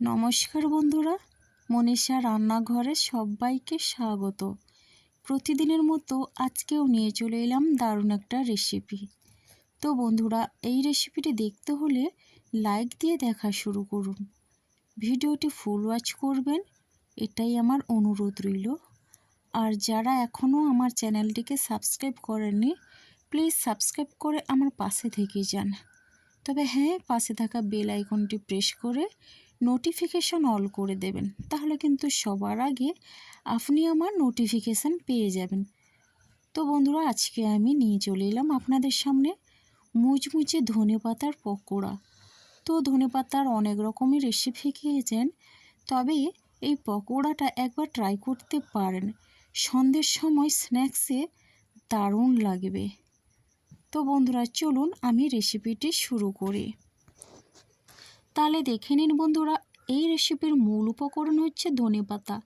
নমস্কার বন্ধুরা, মনীষা রান্নাঘরে সবাইকে স্বাগত। প্রতিদিনের মতো আজকেও নিয়ে চলে এলাম দারুণ একটা রেসিপি তো বন্ধুরা, এই রেসিপিটি দেখতে হলে লাইক দিয়ে দেখা শুরু করুন। ভিডিওটি ফুল ওয়াচ করবেন, এটাই আমার অনুরোধ রইল। আর যারা এখনও আমার চ্যানেলটিকে সাবস্ক্রাইব করেননি প্লিজ সাবস্ক্রাইব করে আমার পাশে থেকে যান। তবে হ্যাঁ পাশে থাকা বেল আইকনটি প্রেস করে নোটিফিকেশান অল করে দেবেন। তাহলে কিন্তু সবার আগে আপনি আমার নোটিফিকেশান পেয়ে যাবেন। তো বন্ধুরা, আজকে আমি নিয়ে চলে এলাম আপনাদের সামনে মুচমুচে ধনে পাতার পকোড়া। তো ধনে পাতার অনেক রকমের রেসিপি খেয়েছেন, তবে এই পকোড়াটা একবার ট্রাই করতে পারেন। সন্ধ্যের সময় স্ন্যাক্সে দারুণ লাগবে। তো বন্ধুরা, চলুন আমি রেসিপিটি শুরু করি। তাহলে দেখে নিন বন্ধুরা, এই রেসিপির মূল উপকরণ হচ্ছে ধনে পাতা।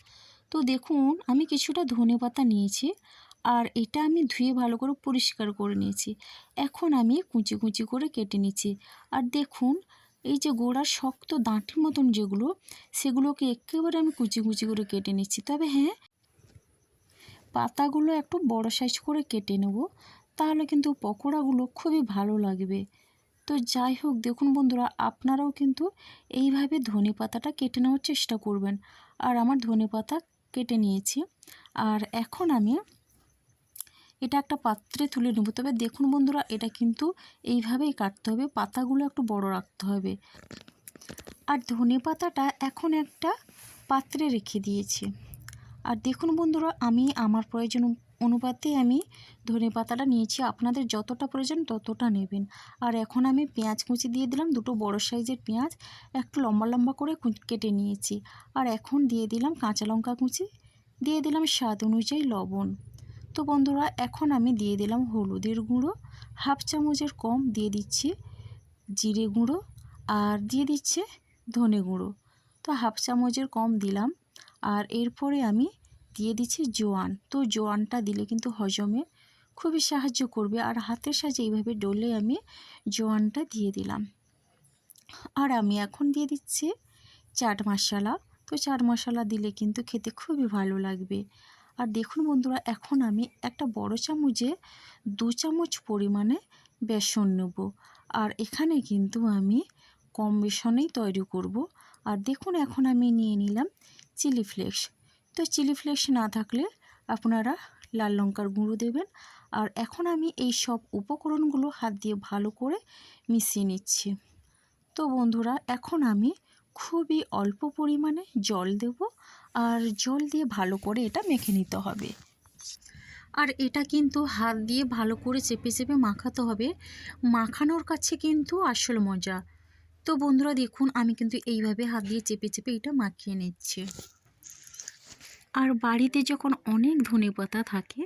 তো দেখুন, আমি কিছুটা ধনে পাতা নিয়েছি আর এটা আমি ধুয়ে ভালো করে পরিষ্কার করে নিয়েছি। এখন আমি কুচি কুচি করে কেটে নিচ্ছি। আর দেখুন, এই যে গোড়ার শক্ত দাঁটির মতন যেগুলো, সেগুলোকে একেবারে আমি কুচি কুচি করে কেটে নিচ্ছি। তবে হ্যাঁ পাতাগুলো একটু বড় সাইজ করে কেটে নেব, তাহলে কিন্তু পকোড়াগুলো খুবই ভালো লাগবে। তো যাই হোক, দেখুন বন্ধুরা, আপনারাও কিন্তু এইভাবে ধনে পাতাটা কেটে নেওয়ার চেষ্টা করবেন। আর আমার ধনে পাতা কেটে নিয়েছি। আর এখন আমি এটা একটা পাত্রে তুলে নেব। তবে দেখুন বন্ধুরা, এটা কিন্তু এইভাবেই কাটতে হবে। পাতাগুলো একটু বড় রাখতে হবে। আর ধনে পাতাটা এখন একটা পাত্রে রেখে দিয়েছি। আর দেখুন বন্ধুরা, আমি আমার প্রয়োজন অনুপাতে আমি ধনে পাতাটা নিয়েছি। আপনাদের যতটা প্রয়োজন ততটা নেবেন। আর এখন আমি পেঁয়াজ কুচি দিয়ে দিলাম, দুটো বড় সাইজের পেঁয়াজ, একটু লম্বা লম্বা করে কেটে নিয়েছি। আর এখন দিয়ে দিলাম কাঁচা লঙ্কা কুচি, দিয়ে দিলাম স্বাদ অনুযায়ী লবণ। তো বন্ধুরা, এখন আমি দিয়ে দিলাম হলুদের গুঁড়ো, হাফ চামচের কম দিয়ে দিচ্ছি জিরে গুঁড়ো, আর দিয়ে দিচ্ছে ধনে গুঁড়ো। তো হাফ চামচের কম দিলাম। আর এরপরে আমি দিয়ে দিচ্ছি জোয়ান। তো জোয়ানটা দিলে কিন্তু হজমে খুবই সাহায্য করবে। আর হাতের সাহায্যে এইভাবে ডলে আমি জোয়ানটা দিয়ে দিলাম। আর আমি এখন দিয়ে দিচ্ছি চাট মশলা। তো চাট মশলা দিলে কিন্তু খেতে খুবই ভালো লাগবে। আর দেখুন বন্ধুরা, এখন আমি একটা বড় চামচে দু চামচ পরিমাণে বেসন নেব। আর এখানে কিন্তু আমি কম বেসনেই তৈরি করব। আর দেখুন, এখন আমি নিয়ে নিলাম চিলি ফ্লেক্স। তো চিলি ফ্লেক্স না থাকলে আপনারা লাল লঙ্কার গুঁড়ো দেবেন। আর এখন আমি এই সব উপকরণগুলো হাত দিয়ে ভালো করে মিশিয়ে নিচ্ছি। তো বন্ধুরা, এখন আমি খুবই অল্প পরিমাণে জল দেব আর জল দিয়ে ভালো করে এটা মেখে নিতে হবে। আর এটা কিন্তু হাত দিয়ে ভালো করে চেপে চেপে মাখাতে হবে। মাখানোর কাছে কিন্তু আসল মজা। তো বন্ধুরা, দেখুন, আমি কিন্তু এইভাবে হাত দিয়ে চেপে চেপে এটা মাখিয়ে নিচ্ছি। আর বাড়িতে যখন অনেক ধনে পাতা থাকে,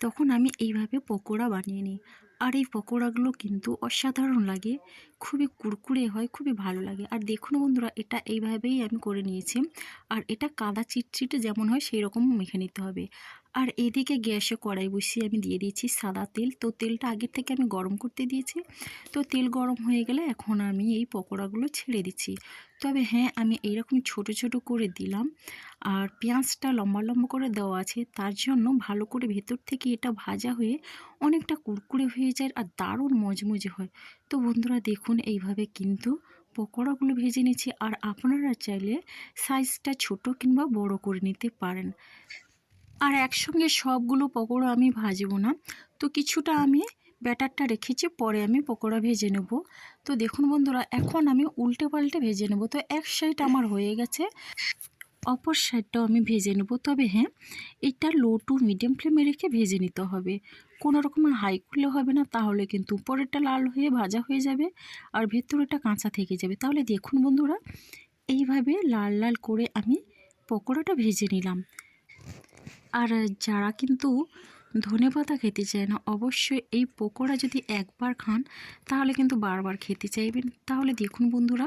তখন আমি এইভাবে পকোড়া বানিয়ে নিই। আর এই পকোড়াগুলো কিন্তু অসাধারণ লাগে। খুবই কুরকুরে হয়, খুবই ভালো লাগে। আর দেখুন বন্ধুরা, এটা এইভাবেই আমি করে নিয়েছি। আর এটা কাদা চিটচিটে যেমন হয় সেই রকম মেখে নিতে হবে। আর এদিকে গ্যাসে কড়াই বসিয়ে আমি দিয়ে দিয়েছি সাদা তেল। তো তেলটা আগের থেকে আমি গরম করতে দিয়েছি। তো তেল গরম হয়ে গেলে এখন আমি এই পকোড়াগুলো ছেড়ে দিচ্ছি। তবে হ্যাঁ আমি এইরকম ছোট ছোট করে দিলাম। আর পেঁয়াজটা লম্বা লম্বা করে দেওয়া আছে, তার জন্য ভালো করে ভেতর থেকে এটা ভাজা হয়ে অনেকটা কুরকুরে হয়ে যায় আর দারুণ মজমজে হয়। তো বন্ধুরা দেখুন এইভাবে কিন্তু পকোড়াগুলো ভেজে নিচ্ছি আর আপনারা চাইলে সাইজটা ছোট কিংবা বড় করে নিতে পারেন। আর একসঙ্গে সবগুলো পকোড়া আমি ভাজবো না। তো কিছুটা আমি ব্যাটারটা রেখেছি, পরে আমি পকোড়া ভেজে নেব। তো দেখুন বন্ধুরা, এখন আমি উল্টে পাল্টে ভেজে নেব। তো এক সাইড আমার হয়ে গেছে। অপর সাইডটাও আমি ভেজে নেব। তবে হ্যাঁ এটা লো টু মিডিয়াম ফ্লেমে রেখে ভেজে নিতে হবে। কোনো রকমের হাই করলে হবে না, তাহলে কিন্তু উপরেরটা লাল হয়ে ভাজা হয়ে যাবে আর ভেতরেটা কাঁচা থেকে যাবে। তাহলে দেখুন বন্ধুরা, এইভাবে লাল লাল করে আমি পকোড়াটা ভেজে নিলাম। আর যারা কিন্তু ধনে পাতা খেতে চায় না। অবশ্যই এই পকোড়া যদি একবার খান, তাহলে কিন্তু বারবার খেতে চাইবেন। তাহলে দেখুন বন্ধুরা,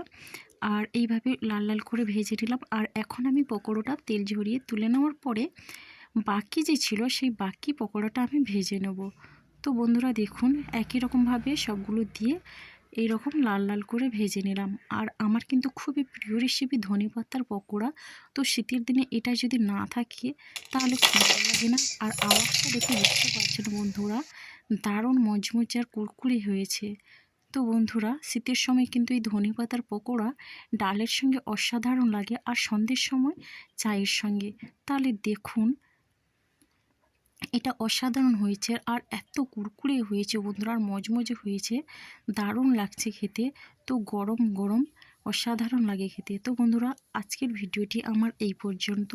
আর এইভাবে লাল লাল করে ভেজে নিলাম। আর এখন আমি পকোড়াটা তেল ঝরিয়ে তুলে নেওয়ার পরে বাকি যে ছিল, সেই বাকি পকোড়াটা আমি ভেজে নেব। তো বন্ধুরা দেখুন, একই রকমভাবে সবগুলো দিয়ে এই রকম লাল লাল করে ভেজে নিলাম। আর আমার কিন্তু খুবই প্রিয় রেসিপি ধনে পাতার পকোড়া। তো শীতের দিনে এটা যদি না থাকে, তাহলে খুব ভালো লাগে না। আর আওয়াজটা দেখে বুঝতে পারছেন বন্ধুরা, দারুণ মজমজে আর কুরকুরি হয়েছে। তো বন্ধুরা, শীতের সময় কিন্তু এই ধনে পাতার পকোড়া ডালের সঙ্গে অসাধারণ লাগে। আর সন্ধ্যের সময় চায়ের সঙ্গে। তাহলে দেখুন এটা অসাধারণ হয়েছে আর এত কুরকুরে হয়েছে বন্ধুরা, আর মজমজে হয়েছে। দারুণ লাগছে খেতে। তো গরম গরম, অসাধারণ লাগে খেতে। তো বন্ধুরা, আজকের ভিডিওটি আমার এই পর্যন্ত।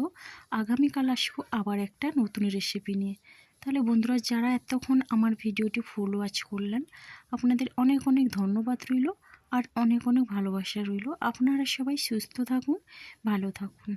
আগামীকাল আসব আবার একটা নতুন রেসিপি নিয়ে। তাহলে বন্ধুরা, যারা এতক্ষণ আমার ভিডিওটি ফুল ওয়াচ করলেন, আপনাদের অনেক অনেক ধন্যবাদ রইল আর অনেক অনেক ভালোবাসা রইল। আপনারা সবাই সুস্থ থাকুন, ভালো থাকুন।